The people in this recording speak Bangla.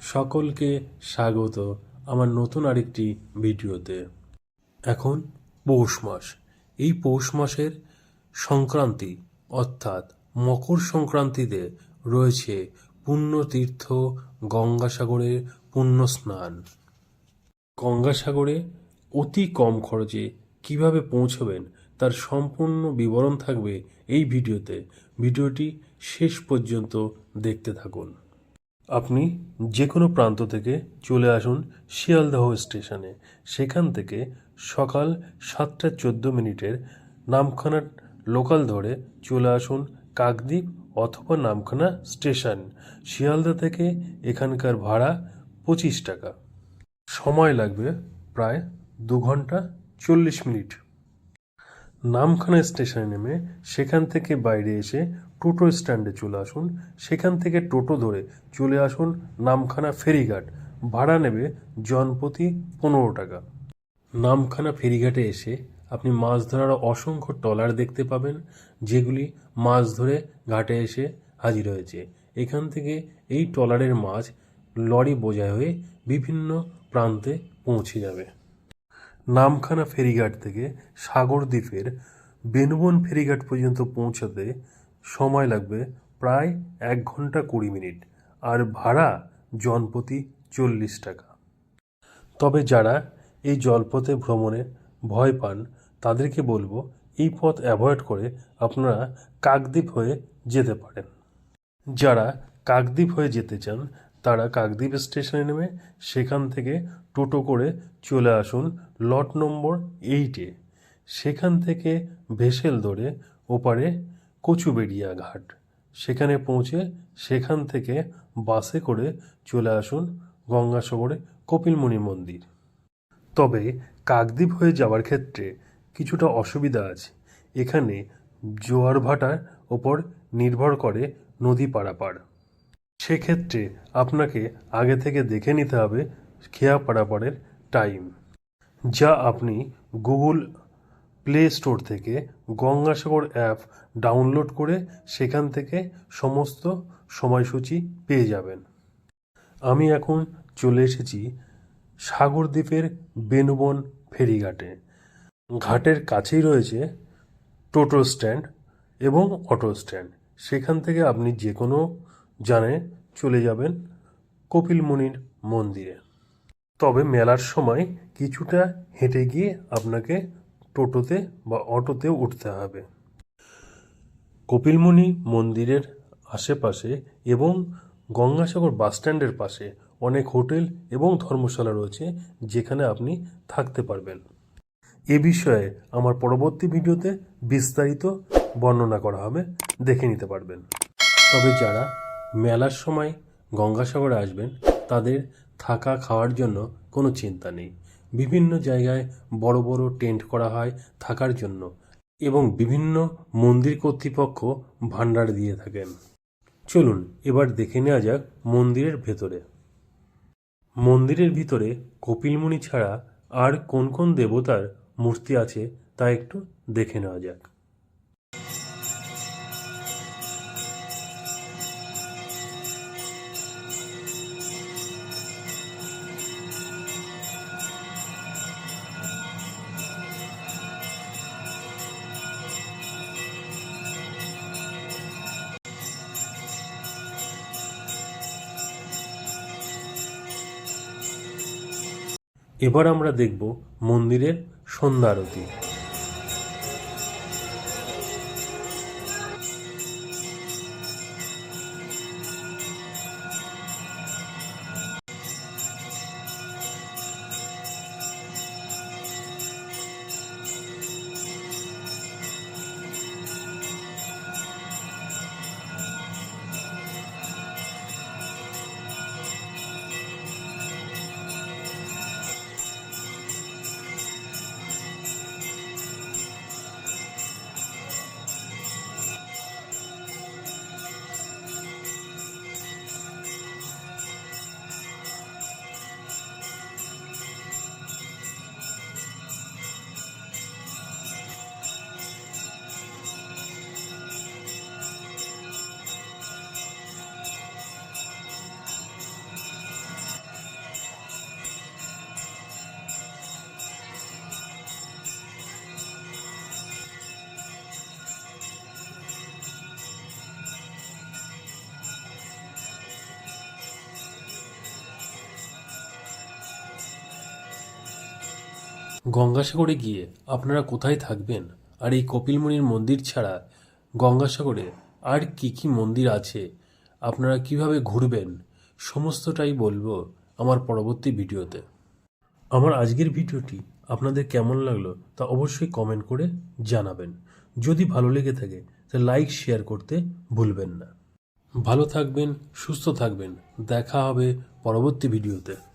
সকলকে স্বাগত আমার নতুন আরেকটি ভিডিওতে। এখন পৌষ মাস। এই পৌষ মাসের সংক্রান্তি, অর্থাৎ মকর সংক্রান্তিতে রয়েছে পুণ্যতীর্থ গঙ্গাসাগরের পুণ্য স্নান গঙ্গাসাগরে অতি কম খরচে কীভাবে পৌঁছবেন তার সম্পূর্ণ বিবরণ থাকবে এই ভিডিওতে। ভিডিওটি শেষ পর্যন্ত দেখতে থাকুন। আপনি যে কোনো প্রান্ত থেকে চলে আসুন শিয়ালদহ স্টেশনে। সেখান থেকে সকাল সাতটা চোদ্দ মিনিটের নামখানা লোকাল ধরে চলে আসুন কাকদ্বীপ অথবা নামখানা স্টেশন। শিয়ালদা থেকে এখানকার ভাড়া পঁচিশ টাকা। সময় লাগবে প্রায় দু ঘণ্টা চল্লিশ মিনিট। নামখানা স্টেশনে নেমে সেখান থেকে বাইরে এসে টোটো স্ট্যান্ডে চলে আসুন। সেখান থেকে টোটো ধরে চলে আসুন নামখানা ফেরিঘাট। ভাড়া নেবে জনপ্রতি পনেরো টাকা। নামখানা ফেরিঘাটে এসে আপনি মাছ ধরার অসংখ্য ট্রলার দেখতে পাবেন, যেগুলি মাছ ধরে ঘাটে এসে হাজির হয়েছে। এখান থেকে এই ট্রলারের মাছ লরি বোঝাই হয়ে বিভিন্ন প্রান্তে পৌঁছে যাবে। নামখানা ফেরিঘাট থেকে সাগরদ্বীপের বেনুবন ফেরিঘাট পর্যন্ত পৌঁছাতে সময় লাগবে প্রায় এক ঘণ্টা কুড়ি মিনিট, আর ভাড়া জনপ্রতি চল্লিশ টাকা। তবে যারা এই জলপথে ভ্রমণে ভয় পান, তাদেরকে বলব এই পথ অ্যাভয়েড করে আপনারা কাকদ্বীপ হয়ে যেতে পারেন। যারা কাকদ্বীপ হয়ে যেতে চান তারা কাকদ্বীপ স্টেশনে নেমে সেখান থেকে টোটো করে চলে আসুন লট নম্বর এইটে সেখান থেকে ভেসেল ধরে ওপারে কচুবেড়িয়া ঘাট সেখানে পৌঁছে সেখান থেকে বাসে করে চলে আসুন গঙ্গাসাগরে কপিলমুনি মন্দির। তবে কাকদ্বীপ হয়ে যাওয়ার ক্ষেত্রে কিছুটা অসুবিধা আছে। এখানে জোয়ার ভাটার ওপর নির্ভর করে নদী পারাপার। সেক্ষেত্রে আপনাকে আগে থেকে দেখে নিতে হবে খেয়া পারাপারের টাইম, যা আপনি গুগল প্লে স্টোর থেকে গঙ্গাসাগর অ্যাপ ডাউনলোড করে সেখান থেকে সমস্ত সময়সূচি পেয়ে যাবেন। আমি এখন চলে এসেছি সাগরদ্বীপের বেনুবন ফেরিঘাটে। ঘাটের কাছেই রয়েছে টোটো স্ট্যান্ড এবং অটো স্ট্যান্ড। সেখান থেকে আপনি যে কোনো জানে চলে যাবেন কপিলমুনির মন্দিরে। তবে মেলার সময় কিছুটা হেঁটে গিয়ে আপনাকে টোটোতে বা অটোতে উঠতে হবে। কপিলমুনি মন্দিরের আশেপাশে এবং গঙ্গাসাগর বাসস্ট্যান্ডের পাশে অনেক হোটেল এবং ধর্মশালা রয়েছে যেখানে আপনি থাকতে পারবেন। এ বিষয়ে আমার পরবর্তী ভিডিওতে বিস্তারিত বর্ণনা করা হবে, দেখে নিতে পারবেন। তবে যারা মেলার সময় গঙ্গাসাগরে আসবেন, তাদের থাকা খাওয়ার জন্য কোনো চিন্তা নেই। বিভিন্ন জায়গায় বড় বড় টেন্ট করা হয় থাকার জন্য এবং বিভিন্ন মন্দির কর্তৃপক্ষ ভাণ্ডার দিয়ে থাকেন। চলুন এবার দেখে নেওয়া যাক মন্দিরের ভেতরে। মন্দিরের ভিতরে কপিলমুনি ছাড়া আর কোন কোন দেবতার মূর্তি আছে তা একটু দেখে নেওয়া যাক। এবার আমরা দেখব মন্দিরের সন্ধ্যা গঙ্গাসাগরে গিয়ে আপনারা কোথায় থাকবেন? আর এই কপিলমুনির মন্দির ছাড়া গঙ্গাসাগরে আর কি কি মন্দির আছে? আপনারা কীভাবে ঘুরবেন? সমস্তটাই বলব আমার পরবর্তী ভিডিওতে। আমার আজকের ভিডিওটি আপনাদের কেমন লাগল তা অবশ্যই কমেন্ট করে জানাবেন। যদি ভালো লেগে থাকে, তা লাইক শেয়ার করতে ভুলবেন না। ভালো থাকবেন, সুস্থ থাকবেন। দেখা হবে পরবর্তী ভিডিওতে।